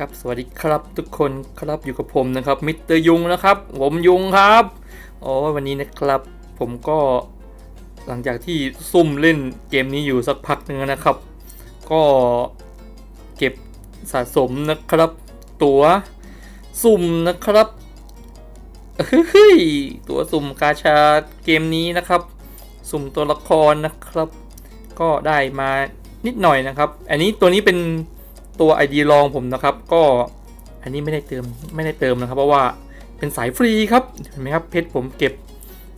ครับสวัสดีครับทุกคนครับอยู่กับผมนะครับมิสเตอร์ยุงนะครับผมยุงครับโอ้วันนี้นะครับ ผมก็หลังจากที่ซุ่มเล่นเกมนี้อยู่สักพักหนึ่งนะครับ ก็เก็บสะสมนะครับ ตัวสุ่มนะครับเฮ้ยตัวสุ่มกาชาเกมนี้นะครับ สุ่มตัวละครนะครับ ก็ได้มานิดหน่อยนะครับ อันนี้ตัวนี้เป็น ตัว ID รองผมนะครับ ก็อันนี้ไม่ได้เติมไม่ได้เติมนะครับ เพราะว่าเป็นสายฟรีครับเห็นไหมครับเพชรผมเก็บ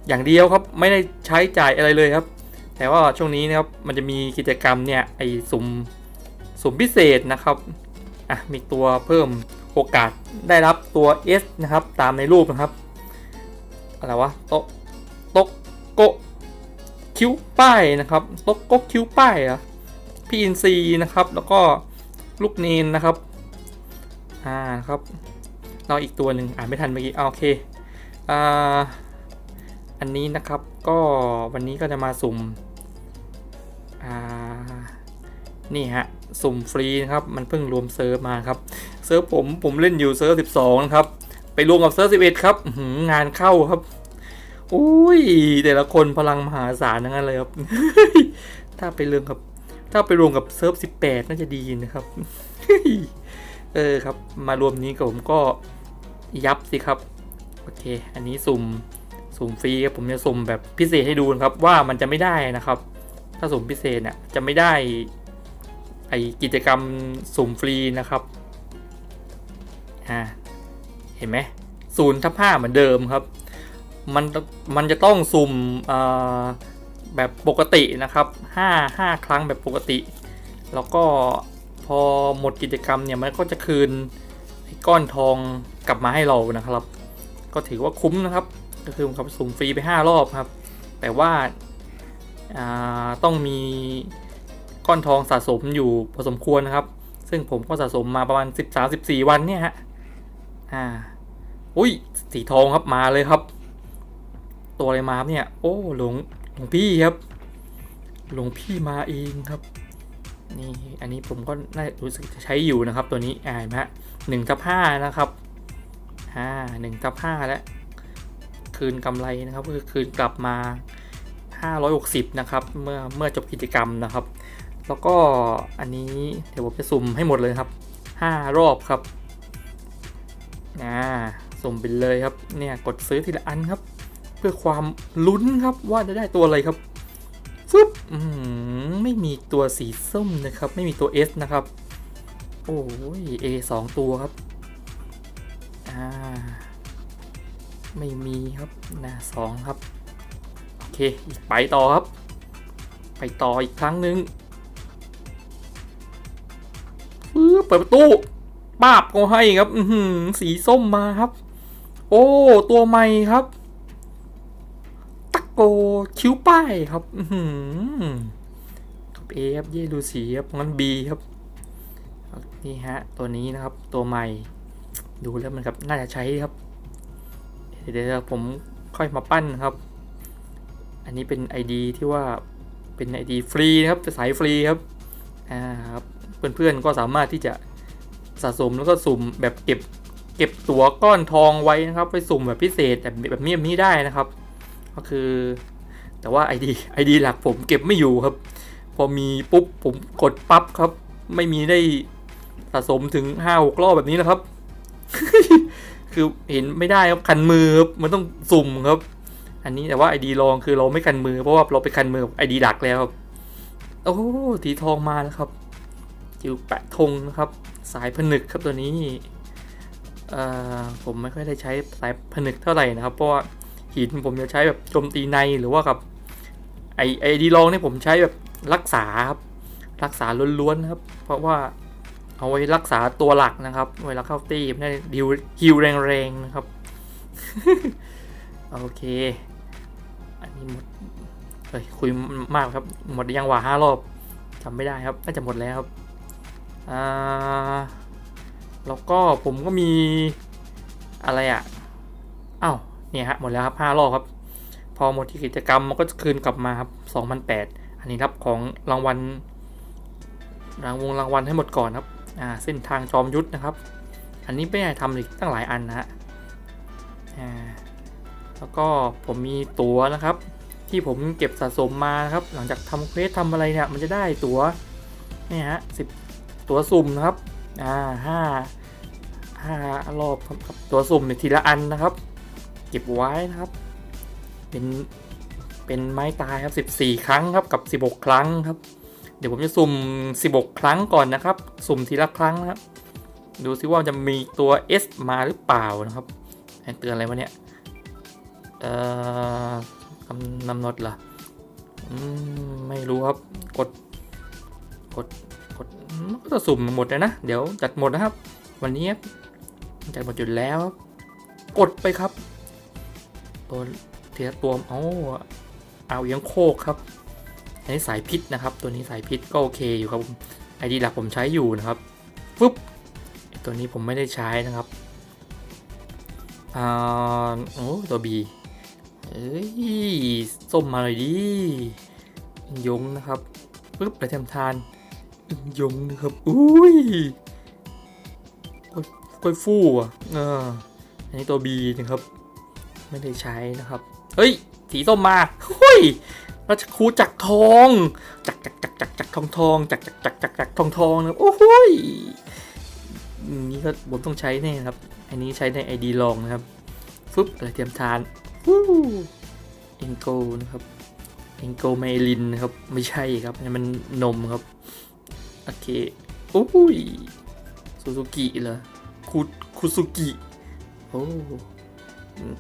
อย่างเดียวครับ ไม่ได้ใช้จ่ายอะไรเลยครับ แต่ว่าช่วงนี้นะครับมันจะมีกิจกรรมเนี่ยไอสุ่มสุ่มพิเศษนะครับอะมีตัวเพิ่มโอกาสได้รับตัว S นะครับ ตามในรูปนะครับอะไรวะโต๊ะโต๊ะโกคิ้วป้ายนะครับตกกกคิ้วป้ายอะพี่อินซีนะครับ แล้วก็ ลูกเนนนะครับ อ่าครับเราอีกตัวหนึ่งอ่านไม่ทันเมื่อกี้อ่าโอเค อ่า อันนี้นะครับก็วันนี้ก็จะมาสุ่ม อ่า นี่ฮะ สุ่มฟรีนะครับ มันเพิ่งรวมเซิร์ฟมาครับ เซิร์ฟผมผมเล่นอยู่เซิร์ฟ12นะครับ ไปรวมกับเซิร์ฟ11ครับอื้อหืองานเข้าครับอุ้ยแต่ละคนพลังมหาศาลทั้งนั้นเลยครับ ถ้าไปเรื่องกับ ถ้าไปรวมกับเซิร์ฟ18 น่าจะดีนะครับ เออครับ มารวมนี้กับผมก็ยับสิครับ โอเค อันนี้สุ่ม สุ่มฟรีครับผมจะสุ่มแบบพิเศษให้ดูนะครับ ว่ามันจะไม่ได้นะครับ ถ้าสุ่มพิเศษเนี่ยจะไม่ได้ไอกิจกรรมสุ่มฟรีนะครับ อ่า เห็นไหมศูนย์ทับห้าเหมือนเดิมครับ มัน มันจะต้องสุ่มอ่า แบบปกตินะครับ5 5 ครั้งแบบปกติ แล้วก็พอหมดกิจกรรมเนี่ยมันก็จะคืนก้อนทองกลับมาให้เรานะครับ ก็ถือว่าคุ้มนะครับ ก็คือผมสุ่มฟรีไป 5 รอบครับ แต่ว่าาต้องมีก้อนทองสะสมอยู่พอสมควรนะครับ ซึ่งผมก็สะสมมาประมาณ 13-14 วันเนี่ยฮะอ่าอุ้ยสีทองครับมาเลยครับ ตัวอะไรมาครับเนี่ย โอ้หลวง หลวงพี่ครับ หลวงพี่มาเองครับ นี่อันนี้ผมก็น่ารู้สึกจะใช้อยู่นะครับ ตัวนี้อ่าเห็นไหมฮะหนึ่งทับห้านะครับอ่าหนึ่งทับห้าแล้ว คืนกำไรนะครับก็คือคืนกลับมา 560 นะครับ เมื่อเมื่อจบกิจกรรมนะครับ แล้วก็อันนี้เดี๋ยวผมจะสุ่มให้หมดเลยครับ 5 รอบครับอ่าสุ่มไปเลยครับ เนี่ยกดซื้อทีละอันครับ เพื่อความลุ้นครับว่าจะได้ตัวอะไรครับฟึบไม่มีตัวสีส้มนะครับ ไม่มีตัว S นะครับ โอ้ย A สองตัวครับ อ่า ไม่มีครับนะสองครับ โอเค ไปต่อครับ ไปต่ออีกครั้งหนึ่งเปิดประตูปาบก็ให้ครับ อืสีส้มมาครับ โอ้ ตัวใหม่ครับ โกคิ้วป้ายครับ อืครับเอครับเยดูสีครับงั้นบีครับ นี่ฮะ ตัวนี้นะครับ ตัวใหม่ ดูแล้วมันครับน่าจะใช้ครับ เดี๋ยวผมค่อยมาปั้นครับ อันนี้เป็น ID ที่ว่าเป็น ID ฟรีนะครับสายฟรีครับ อ่าครับ เพื่อนๆก็สามารถที่จะสะสมแล้วก็สุ่มแบบเก็บ เก็บตั๋วก้อนทองไว้นะครับ ไปสุ่มแบบพิเศษแบบแบบนี้แบบนี้ได้นะครับ ก็คือ แต่ว่า ID ID หลักผมเก็บไม่อยู่ครับ พอมีปุ๊บผมกดปั๊บครับ ไม่มีได้สะสมถึงห้าหกรอบแบบนี้นะครับ คือเห็นไม่ได้ครับคันมือครับมันต้องสุ่มครับ อันนี้แต่ว่า ID รองคือเราไม่คันมือเพราะว่าเราไปคันมือ ID ดักแล้วครับโอ้ทีทองมาแล้วครับจิวแปะธงนะครับ สายผนึกครับตัวนี้ผมไม่ค่อยได้ใช้สายผนึกเท่าไหร่นะครับ เพราะว่า หินผมจะใช้แบบโจมตีในหรือว่ากับไอไอดีลองเนี่ยผมใช้แบบรักษาครับ รักษาล้วนๆนะครับ เพราะว่าเอาไว้รักษาตัวหลักนะครับ เวลาเข้าตีไม่ได้ดิวฮิวแรงๆนะครับ โอเค อันนี้หมดเฮ้ยคุยมากครับ หมดยังว่าห้ารอบจำไม่ได้ครับน่าจะหมดแล้วครับอ่าแล้วก็ผมก็มีอะไรอะอ้าว เนี่ยฮะหมดแล้วครับห้ารอบครับ พอหมดที่กิจกรรมมันก็จะคืนกลับมาครับ2,008อันนี้รับของรางวัลรางวงรางวัลให้หมดก่อนครับอ่าเส้นทางจอมยุทธนะครับ อันนี้ไม่ได้ทำอีกตั้งหลายอันนะฮะอ่าแล้วก็ผมมีตั๋วนะครับ ที่ผมเก็บสะสมมานะครับ หลังจากทำเควสทำอะไรเนี่ยมันจะได้ตั๋วเนี่ยฮะสิบตั๋วสุ่มนะครับอ่าห้าห้ารอบครับตั๋วสุ่มเนี่ยทีละอันนะครับ ก็บไว้นะครับ เป็นเป็นไม้ตายครับ 14 ครั้งครับกับ 16 ครั้งครับ เดี๋ยวผมจะสุ่ม 16 ครั้งก่อนนะครับ สุ่มทีละครั้งนะครับ ดูซิว่าจะมีตัว S มาหรือเปล่านะครับให้เตือนอะไรวะเนี่ย เอ่อกำนำหนดเหรอไม่รู้ครับ กด กด กด ก็จะสุ่มหมดเลยนะ เดี๋ยวจัดหมดนะครับ วันนี้จัดหมดอยู่แล้ว กดไปครับ ตัวเทียตัวเอาเอายังโคกครับอันนี้สายพิษนะครับ ตัวนี้สายพิษก็โอเคอยู่ครับไอดีหลักผมใช้อยู่นะครับปุ๊บตัวนี้ผมไม่ได้ใช้นะครับอ่าโอ้ตัวบีเอ้ยส้มมาเลยดิยงนะครับปุ๊บไปทำทานยงนะครับอุ้ยก้อยก้อยฟู่อะเอออันนี้ตัวบีนะครับ ไม่ได้ใช้นะครับ เฮ้ย สีส้มมาเฮ้ยราชครูจักทองจักจักจักจักจักทองทองจักจักจักจักจักทองทองนะโอ้โหนี่ก็ผมต้องใช้แน่ครับ อันนี้ใช้ในไอดีลองนะครับฟึบอะไรเตรียมทานฟู้เอ็งโกนะครับเอ็งโกเมลินนะครับ ไม่ใช่ครับอันนี้มันนมครับ โอเคโอ้ยซูซูกิเหรอคุคุซุกิโอ้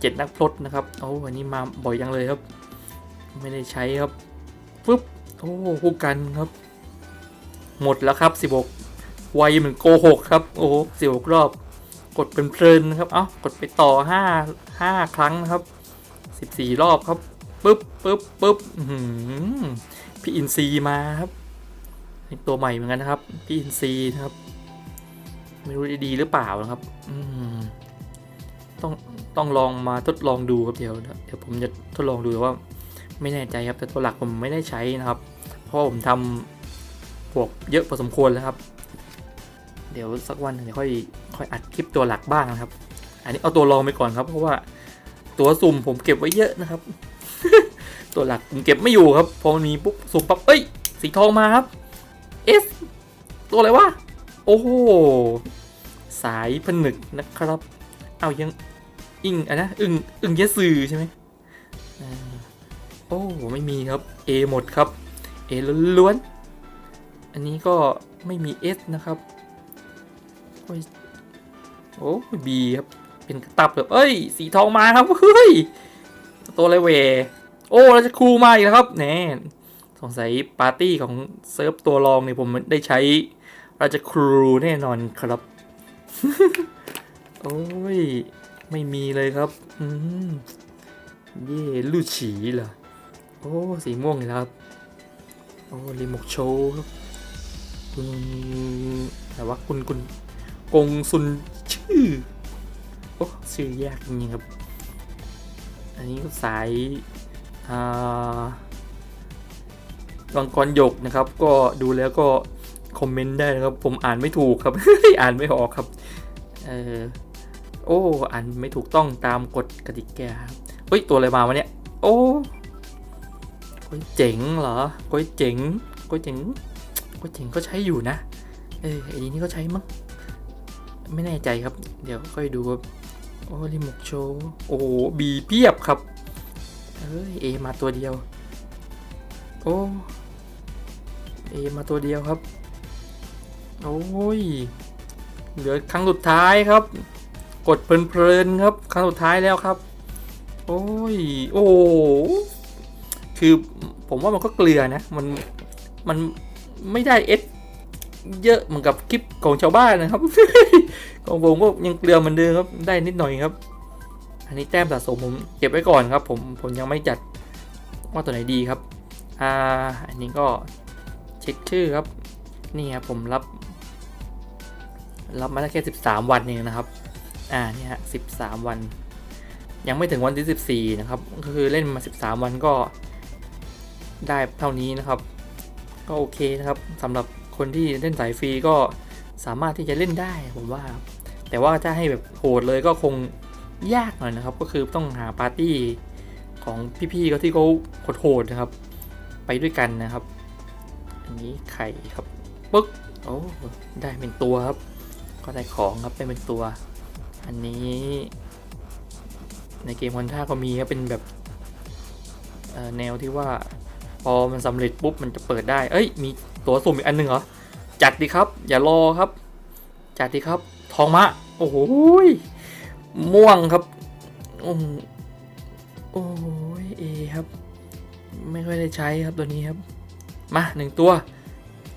เจ็ดนักพลดนะครับโอ้วันนี้มาบ่อยยังเลยครับ ไม่ได้ใช้ครับปึ๊บโอ้คู่กันครับ หมดแล้วครับ16ไวเหมือนโกหกครับ โอ้สิบหกรอบ กดเป็นเพลินนะครับ เอ้ากดไปต่อ5 5ครั้งนะครับ14รอบครับปึ๊บปึ๊บปึ๊บพี่อินซีมาครับตัวใหม่เหมือนกันนะครับ พี่อินซีนะครับ ไม่รู้จะดีหรือเปล่านะครับ อืม ต้องต้องลองมาทดลองดูครับเดี๋ยวเดี๋ยวผมจะทดลองดูแต่ว่าไม่แน่ใจครับแต่ตัวหลักผมไม่ได้ใช้นะครับ เพราะผมทำพวกเยอะพอสมควรแล้วครับ เดี๋ยวสักวันเดี๋ยวค่อยค่อยอัดคลิปตัวหลักบ้างนะครับ อันนี้เอาตัวรองไปก่อนครับ เพราะว่าตัวสุ่มผมเก็บไว้เยอะนะครับ ตัวหลักผมเก็บไม่อยู่ครับพอมันมีปุ๊บสุ่มปั๊บเอ้ยสีทองมาครับเอสตัวอะไรวะโอ้โหสายผนึกนะครับ เอายัง อิงอะนะอึงอึงยะซือใช่ไหมอ่าโอ้ไม่มีครับ A หมดครับ A ล้วนๆอันนี้ก็ไม่มี S นะครับโอ้ยโอ้ B ครับเป็นกระตับแบบเอ้ย สีทองมาครับเฮ้ยตัวไรเว โอ้เราจะครูมาอีกแล้วครับแน่สงสัยปาร์ตี้ของเซิร์ฟตัวรองเนี่ยผมได้ใช้เราชครูแน่นอนครับ โอ้ย ไม่มีเลยครับ อืมเย่ลูฉีเหรอ โอ้ สีม่วงเลยครับ โอ้รีโมกโชว์ครับคุณแต่ว่าคุณคุณกงซุนชื่อ โอ้ชื่อยากจริงครับ อันนี้ก็สายอ่าวังกรหยกนะครับ ก็ดูแล้วก็คอมเมนต์ได้นะครับ ผมอ่านไม่ถูกครับ อ่านไม่ออกครับ เออ โอ้อ่านไม่ถูกต้องตามกฎกติกาเฮ้ย ตัวอะไรมาวะเนี่ย โอ้ก้อยเจ๋งเหรอก้อยเจ๋งก้อยเจ๋งก้อยเจ๋งก็ใช้อยู่นะ เออไอ้นี่ก็ใช้มั้ง ไม่แน่ใจครับ เดี๋ยวค่อยดูครับ โอ้รีโมกโชว์โอ้บีเพียบครับ เอ้ยเอมาตัวเดียว โอ้เอมาตัวเดียวครับ โอ้ย เหลือครั้งสุดท้ายครับ กดเพลินๆครับครั้งสุดท้ายแล้วครับ โอ้ยโอ้คือผมว่ามันก็เกลือนะ มันมันไม่ได้เอสเยอะเหมือนกับคลิปของชาวบ้านนะครับ ของผมก็ยังเกลือเหมือนเดิมครับได้นิดหน่อยครับ อันนี้แต้มสะสมผมเก็บไว้ก่อนครับ ผมผมยังไม่จัดว่าตัวไหนดีครับอ่าอันนี้ก็เช็คชื่อครับ นี่ครับผมรับ รับมาได้แค่ 13 วันเองนะครับ อ่าเนี่ยฮะ13วัน ยังไม่ถึงวันที่14นะครับ ก็คือเล่นมา13วันก็ได้เท่านี้นะครับ ก็โอเคนะครับสำหรับคนที่เล่นสายฟรีก็สามารถที่จะเล่นได้ผมว่า แต่ว่าถ้าให้แบบโหดเลยก็คงยากหน่อยนะครับ ก็คือต้องหาปาร์ตี้ของพี่ๆเขาที่เขาโหดๆนะครับ ไปด้วยกันนะครับ อันนี้ไข่ครับปึ๊กโอ้ได้เป็นตัวครับ ก็ได้ของครับได้เป็นตัว อันนี้ ในเกมคอนท่าก็มีครับเป็นแบบแนวที่ว่าพอมันสำเร็จปุ๊บมันจะเปิดได้ เอ้ย มีตัวสุ่มอีกอันหนึ่งเหรอ จัดดีครับ อย่ารอครับ จัดดีครับ ทองมะ โอ้โหม่วงครับ โอ้โหโอ้ยเอครับ ไม่ค่อยได้ใช้ครับตัวนี้ครับ มาหนึ่งตัว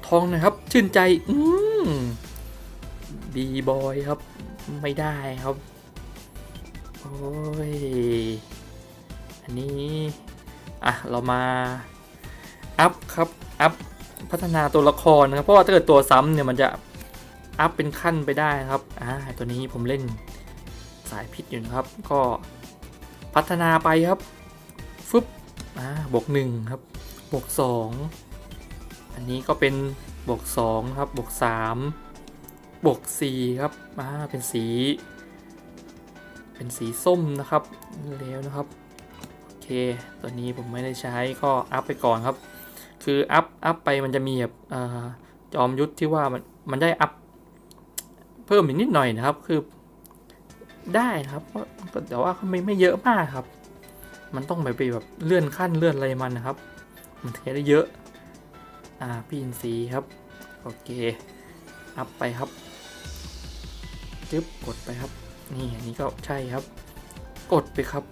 ทองนะครับ ชื่นใจ อืมบีบอยครับ ไม่ได้ครับ โอ้ย อันนี้ อะ เรามา อัพครับ อัพ พัฒนาตัวละครนะครับ เพราะว่าถ้าเกิดตัวซ้ำเนี่ยมันจะ อัพเป็นขั้นไปได้ครับ อ่า ตัวนี้ผมเล่นสายพิษอยู่นะครับ ก็พัฒนาไปครับ ฟึบ อ่า บวกหนึ่งครับ บวกสอง อันนี้ก็เป็นบวกสองครับ บวกสาม บวกสีครับอ่าเป็นสี เป็นสีส้มนะครับแล้วนะครับโอเคตัวนี้ผมไม่ได้ใช้ก็อัพไปก่อนครับ คืออัพอัพไปมันจะมีแบบจอมยุทธที่ว่ามันมันได้อัพเพิ่มอีกนิดหน่อยนะครับคือได้นะครับก็แต่ว่าไม่ไม่เยอะมากครับ มันต้องแบบไปแบบเลื่อนขั้นเลื่อนอะไรมันนะครับ มันถึงจะได้เยอะ อ่าพี่อินซีครับ โอเค อัพไปครับ จึ๊บกดไปครับ นี่อันนี้ก็ใช่ครับ กดไปครับ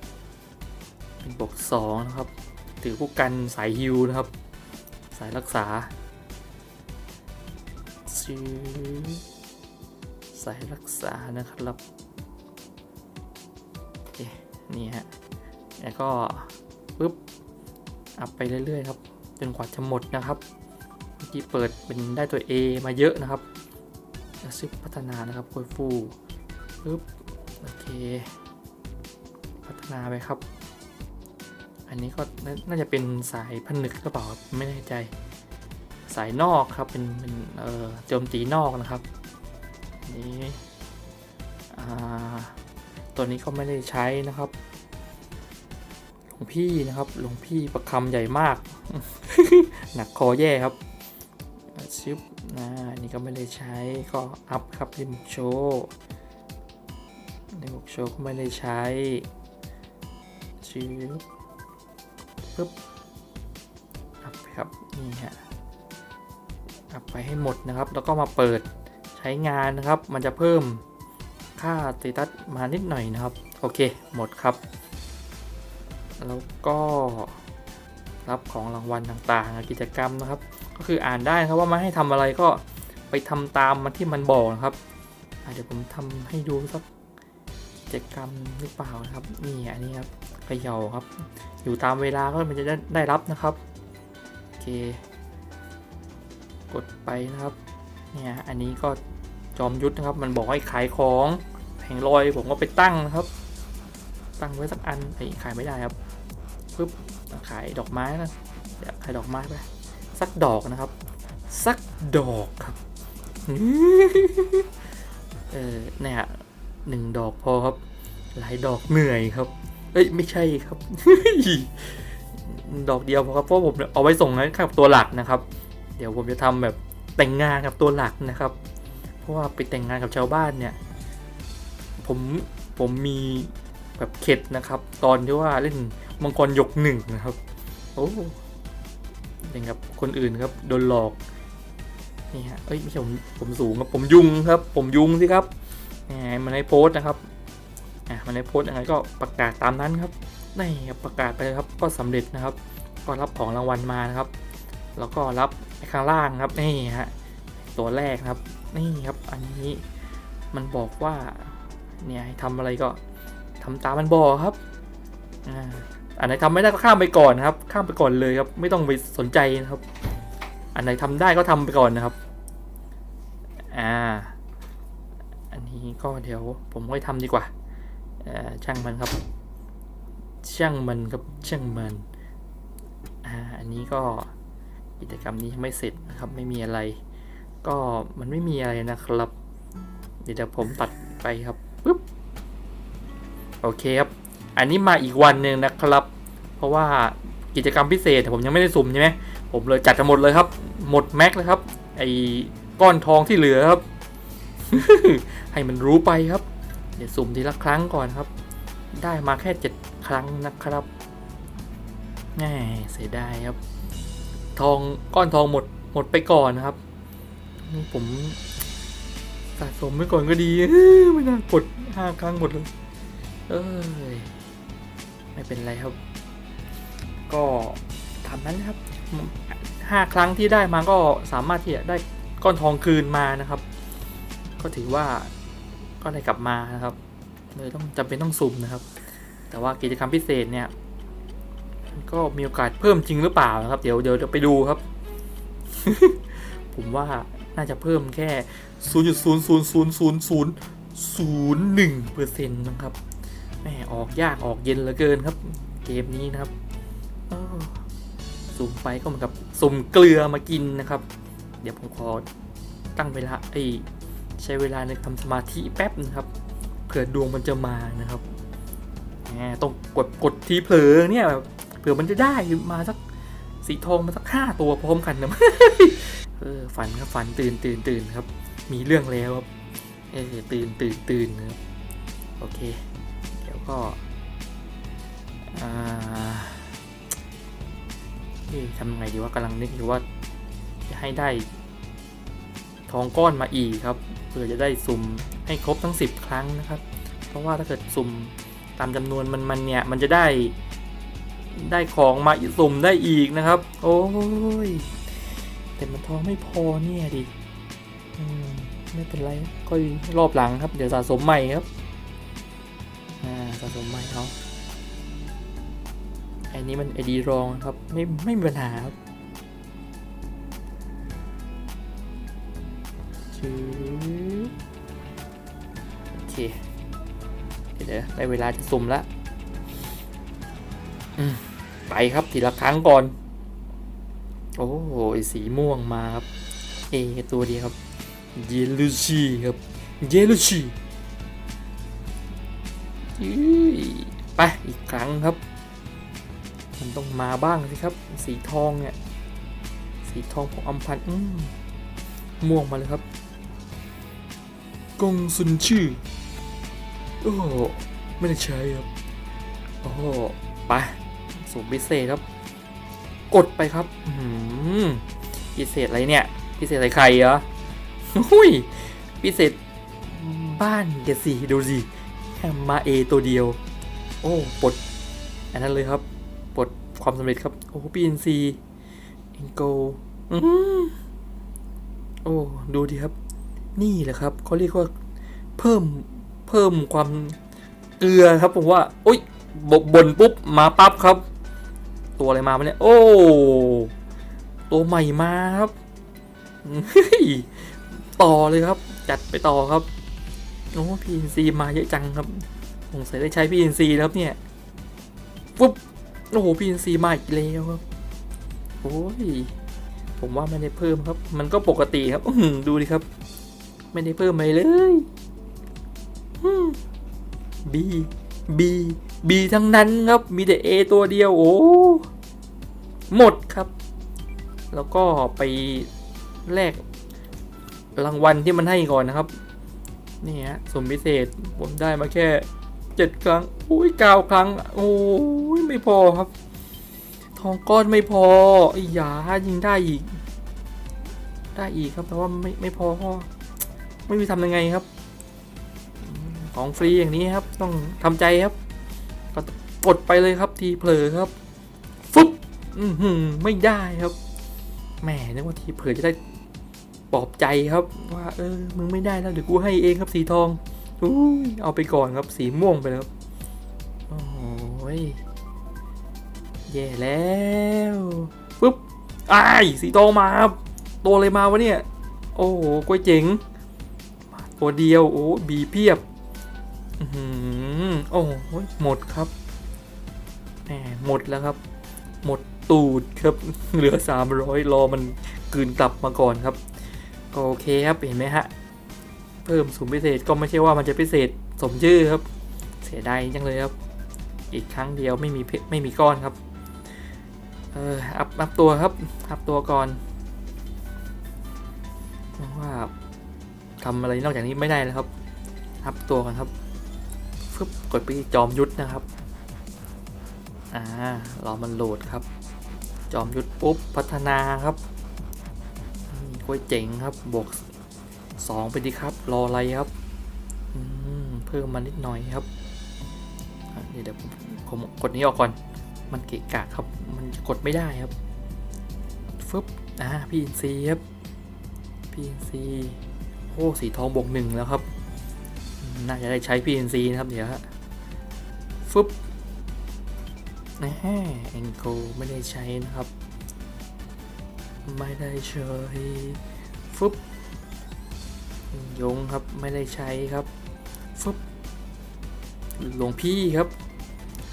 เป็นบวกสองนะครับ ถือผู้กันสายฮิวนะครับ สายรักษาซื้อสายรักษานะครับนี่ฮะ แล้วก็ปึ๊บ อัพไปเรื่อยๆครับ จนกว่าจะหมดนะครับ เมื่อกี้เปิดเป็นได้ตัว A มาเยอะนะครับ แล้วซึบพัฒนานะครับคุยฟูปึ๊บโอเค พัฒนาไปครับ อันนี้ก็น่าจะเป็นสายผนึกหรือเปล่าไม่แน่ใจ สายนอกครับเป็นเป็นเอ่อโจมตีนอกนะครับนนี้อ่าตัวนี้ก็ไม่ได้ใช้นะครับหลวงพี่นะครับหลวงพี่ประคำใหญ่มาก หนักคอแย่ครับ ชิปนะอันนี้ก็ไม่ได้ใช้ก็อัพครับริมโชว์ริมโชว์ก็ไม่ได้ใช้ชิปปึ๊บอัพไปครับนี่ฮะอัพไปให้หมดนะครับ แล้วก็มาเปิดใช้งานนะครับ มันจะเพิ่มค่าสเตตัสมานิดหน่อยนะครับ โอเคหมดครับ แล้วก็รับของรางวัลต่างๆ กิจกรรมนะครับ ก็คืออ่านได้ครับว่ามาให้ทำอะไรก็ไปทำตามมันที่มันบอกนะครับเดี๋ยวผมทำให้ดูสักกิจกรรมหรือเปล่านะครับ นี่อันนี้ครับเขย่าครับ อยู่ตามเวลาก็มันจะได้ได้รับนะครับโอเค กดไปนะครับเนี่ยอันนี้ก็จอมยุทธนะครับ มันบอกให้ขายของแผงลอยผมก็ไปตั้งนะครับ ตั้งไว้สักอันไอ้ขายไม่ได้ครับปึ๊บขายดอกไม้นะเดี๋ยวขายดอกไม้ไป สักดอกนะครับ สักดอกครับเออเนี่ยหนึ่งดอกพอครับ หลายดอกเหนื่อยครับ เอ้ยไม่ใช่ครับ ดอกเดียวพอครับเพราะผมเอาไว้ส่งให้กับตัวหลักนะครับ เดี๋ยวผมจะทำแบบแต่งงานกับตัวหลักนะครับ เพราะว่าไปแต่งงานกับชาวบ้านเนี่ย ผมผมมีแบบเข็ดนะครับ ตอนที่ว่าเล่นมังกรยกหนึ่งนะครับ โอ้ อยังกับคนอื่นครับโดนหลอกนี่ฮะเอ้ยไม่ใช่ผมผมสูงครับผมยุงครับ ผมยุงสิครับแหมมันให้โพสต์นะครับอะมันให้โพสต์ยังไงก็ประกาศตามนั้นครับนี่ครับประกาศไปเลยครับก็สำเร็จนะครับ ก็รับของรางวัลมานะครับ แล้วก็รับข้างล่างครับนี่ฮะตัวแรกครับนี่ครับอันนี้มันบอกว่าเนี่ยทำอะไรก็ทำตามมันบอกครับอ่า อันไหนทำไม่ได้ก็ข้ามไปก่อนนะครับ ข้ามไปก่อนเลยครับ ไม่ต้องไปสนใจนะครับ อันไหนทำได้ก็ทำไปก่อนนะครับ อ่า อันนี้ก็เดี๋ยวผมค่อยทำดีกว่าอช่างมันครับ ช่างมันครับช่างมัน อ่า อันนี้ก็กิจกรรมนี้ไม่เสร็จนะครับ ไม่มีอะไร ก็มันไม่มีอะไรนะครับ เดี๋ยวเดี๋ยวผมตัดไปครับปึ๊บโอเคครับ อันนี้มาอีกวันหนึ่งนะครับ เพราะว่ากิจกรรมพิเศษผมยังไม่ได้สุ่มใช่ไหมผมเลยจัดกันหมดเลยครับ หมดแม็กเลยครับ ไอ้ก้อนทองที่เหลือครับ ให้มันรู้ไปครับ เดี๋ยวสุ่มทีละครั้งก่อนครับ ได้มาแค่เจ็ดครั้งนะครับแหมเสียดายครับ ทองก้อนทองหมดหมดไปก่อนนะครับนี่ผมสะสมไว้ก่อนก็ดีเอ้ยไม่น่ากดห้าครั้งหมดเลยเอ้ย ไม่เป็นไรครับ ก็ทำนั้นครับห้าครั้งที่ได้มาก็สามารถที่จะได้ก้อนทองคืนมานะครับ ก็ถือว่าก็ได้กลับมานะครับเลยต้องจำเป็นต้องสุ่มนะครับ แต่ว่ากิจกรรมพิเศษเนี่ยก็มีโอกาสเพิ่มจริงหรือเปล่านะครับ เดี๋ยวเดี๋ยวไปดูครับ ผมว่าน่าจะเพิ่มแค่ 0.0000001เปอร์เซ็นต์นะครับ แหมออกยากออกเย็นเหลือเกินครับ เกมนี้นะครับสุ่มไปก็เหมือนกับสุ่มเกลือมากินนะครับ เดี๋ยวผมขอตั้งเวลาไอ้ใช้เวลาในทำสมาธิแป๊บนะครับเผื่อดวงมันจะมานะครับแหมต้องกดกดทีเผลอเนี่ยเผื่อมันจะได้มาสักสีทองมาสักห้าตัวพร้อมกันนะเออฝันครับฝันตื่นตื่นตื่นครับ มีเรื่องแล้วครับเออตื่นตื่นตื่นะครับโอเค ก็อ่ทำไงดีว่ากำลังนึกอยู่ว่าจะให้ได้ทองก้อนมาอีกครับเพื่อจะได้สุ่มให้ครบทั้ง 10 ครั้งนะครับ เพราะว่าถ้าเกิดสุ่มตามจำนวนมันมันเนี่ยมันจะได้ได้ของมาสุ่มได้อีกนะครับ โอ้ยแต่มันทองไม่พอเนี่ยดิไม่เป็นไรก็รอบหลังครับ เดี๋ยวสะสมใหม่ครับ อ่าสะสมใหม่เอาอ้นี้มันไอดีรองครับ ไม่ไม่มีปัญหาครับชื่อโอเคเดี๋ยวได้เวลาจะสุ่มละอืมไปครับทีละครั้งก่อน โอ้โหสีม่วงมาครับ เอตัวเดียวครับ เยลูชีครับ เยลูชี ไปอีกครั้งครับ มันต้องมาบ้างสิครับ สีทองเนี่ย สีทองของอัมพันธ์อืมม่วงมาเลยครับ กงซุนชื่อ โอ้โหไม่ได้ใช้ครับ โอ้โหไปสูงพิเศษครับ กดไปครับอื้อหือพิเศษอะไรเนี่ย พิเศษอะไรใครเหรอหุ้ยพิเศษบ้านแกสิดูสิ แค่มาเอตัวเดียว โอ้ปลดอันนั้นเลยครับปลดความสำเร็จครับ โอ้ปีนซีเอ็นโกโอ้ ดูดิครับ นี่แหละครับเขาเรียกว่าเพิ่มเพิ่มความเกลือครับผมว่า โอ้ยบบนปุ๊บ มาปั๊บครับ ตัวอะไรมาเนี่ย โอ้ ตัวใหม่มาครับ ต่อเลยครับ จัดไปต่อครับ โอ้พีนซีมาเยอะจังครับสงสัยได้ใช้พีเอ็นซีแล้วเนี่ยปุ๊บโอ้โหพีเอ็นซีมาอีกแล้วครับโอ้ยผมว่าไม่ได้เพิ่มครับ มันก็ปกติครับอืดูดิครับ ไม่ได้เพิ่มอะไรเลยบีบีบีทั้งนั้นครับ มีแต่ A ตัวเดียว โอ้หมดครับ แล้วก็ไปแลกรางวัลที่มันให้ก่อนนะครับ นี่ฮะสมพิเศษผมได้มาแค่เจ็ดครั้งอุ้ยเก้าครั้งโอ้ยไม่พอครับ ทองก้อนไม่พอไอ้ยายิงได้อีก ได้อีกครับแต่ว่าไม่ไม่พอไม่มีทำยังไงครับ ของฟรีอย่างนี้ครับ ต้องทำใจครับก็กดไปเลยครับทีเผลอครับฟึบอือหือไม่ได้ครับแหมนึกว่าทีเผลอจะได้ ปลอบใจครับว่าเออมึงไม่ได้แล้วเดี๋ยวกูให้เองครับสีทองอุ้ยเอาไปก่อนครับสีม่วงไปแล้วโอ้ยแย่แล้วปึ๊บไอ้สีทองมาครับตัวอะไรมาวะเนี่ย โอ้โหกล้วยเจ๋งตัวเดียวโอ้บีเพียบอือหือโอ้โหมดครับแหมหมดแล้วครับ หมดตูดครับ เหลือ 300 รอมันกลืนกลับมาก่อนครับ โอเคครับเห็นไหมฮะ เพิ่มสูงพิเศษก็ไม่ใช่ว่ามันจะพิเศษสมชื่อครับ เสียดายจังเลยครับ อีกครั้งเดียวไม่มีเพไม่มีก้อนครับ เอออัพอัพตัวครับอัพตัวก่อนว่าทำอะไรนอกจากนี้ไม่ได้แล้วครับอัพตัวก่อนครับฟึบกดไปที่จอมยุทธนะครับอ่ารอมันโหลดครับ จอมยุทธปุ๊บพัฒนาครับ กล้วยเจ๋งครับ บวกสองไปดีครับ รออะไรครับเพิ่มมานิดหน่อยครับเดี๋ยวเดี๋ยวผมกดนี้ออกก่อน มันเกะกะครับ มันกดไม่ได้ครับ ฟึบอ่าพีนซีครับพีนซีโอ้สีทองบวกหนึ่งแล้วครับ น่าจะได้ใช้พีนซีนะครับ เดี๋ยวฮะ ฟึบนะฮะแองโกไม่ได้ใช้นะครับ ไม่ได้ใช้ฟึบยงครับไม่ได้ใช้ครับฟึบหลวงพี่ครับ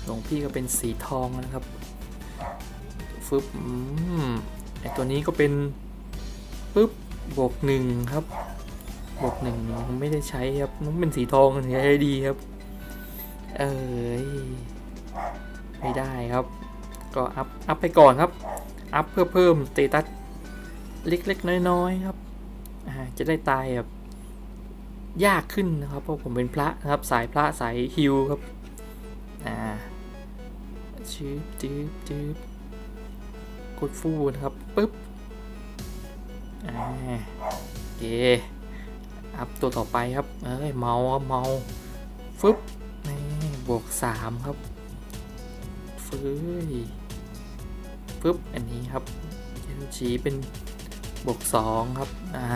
หลวงพี่ก็เป็นสีทองนะครับฟึบไอตัวนี้ก็เป็นปึ๊บบวกหนึ่งครับบวกหนึ่งไม่ได้ใช้ครับมันเป็นสีทองใช้ดีครับ เอ้ยไม่ได้ครับ ก็อัพอัพไปก่อนครับ อัพเพื่อเพิ่มสเตตัส เล็กๆ น้อยๆครับจะได้ตายแบบยากขึ้นนะครับ เพราะผมเป็นพระนะครับ สายพระสายฮิวครับอ่าชืบจืบจืบกดฟูนะครับปึ๊บอ่าโอเคอัพตัวต่อไปครับ เอ้ยเมาครับเมาฟึบนี่บวกสามครับฟื้ยปึ๊บอันนี้ครับเจลชีเป็น บวกสองครับ อ่า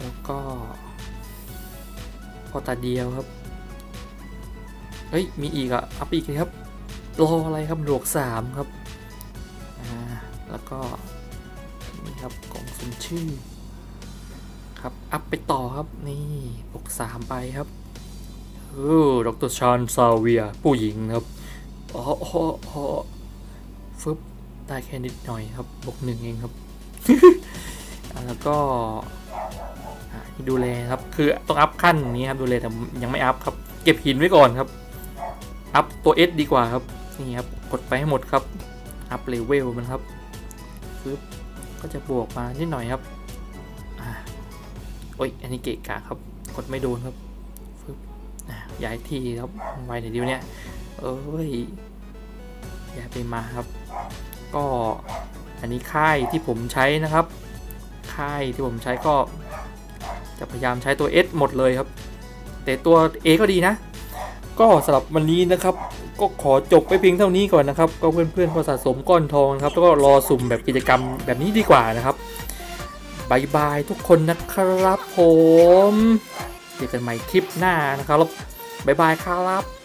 แล้วก็พอตาเดียวครับ เฮ้ย มีอีกอะอัพอีกเลยครับ รออะไรครับบวกสามครับ อ่า แล้วก็นี่ครับกล่องสุ่มชื่อ ครับ อัพไปต่อครับ นี่บวกสามไปครับเออดรชานซาเวีย ผู้หญิงครับอ๋ออ๋ออ๋อฟึบได้แค่นิดหน่อยครับบวกหนึ่งเองครับ แล้วก็ดูแลครับ คือต้องอัพขั้นนี้ครับดูแลแต่ยังไม่อัพครับ เก็บหินไว้ก่อนครับ อัพตัว S ดีกว่าครับ นี่ครับกดไปให้หมดครับ อัพเลเวลมันครับฟึบก็จะบวกมานิดหน่อยครับอโอ้ย อันนี้เกะกะครับ กดไม่โดนครับฟึบย้ายที่ครับไวไหนดีวเนี่ย เอ้ยอย่าไปมาครับ ก็ อันนี้ค่ายที่ผมใช้นะครับ ค่ายที่ผมใช้ก็ จะพยายามใช้ตัว S หมดเลยครับ แต่ตัว A ก็ดีนะ ก็สำหรับวันนี้นะครับ ก็ขอจบไปเพียงเท่านี้ก่อนนะครับ ก็เพื่อนๆก็สะสมก้อนทองครับ แล้วก็รอสุ่มแบบกิจกรรมแบบนี้ดีกว่านะครับบายบายทุกคนนะครับผม เจอกันใหม่คลิปหน้านะครับบายบายครับ